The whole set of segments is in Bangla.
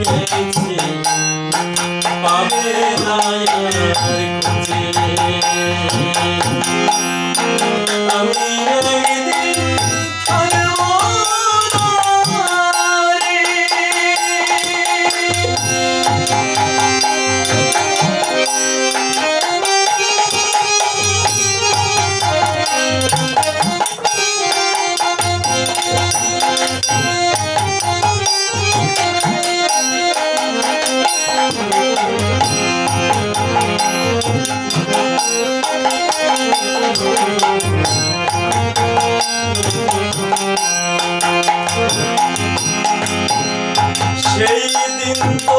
গেছে পাবে না খুঁজে। చేయింపు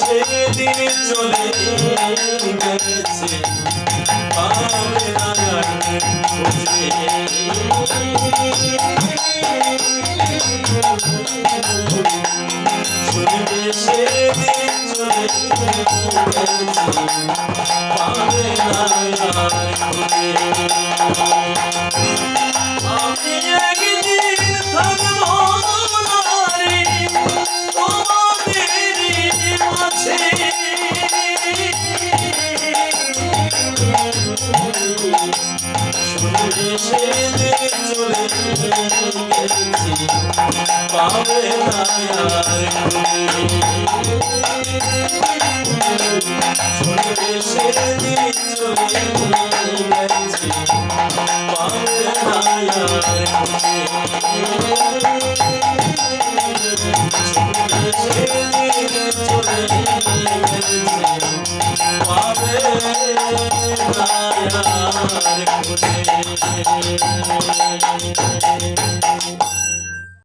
সেদিন চলে গেছে পাবে না শুনবে সেদিন চলে গেছে পাবে না পাবে না শুনবে সেদিন চলে পাবে না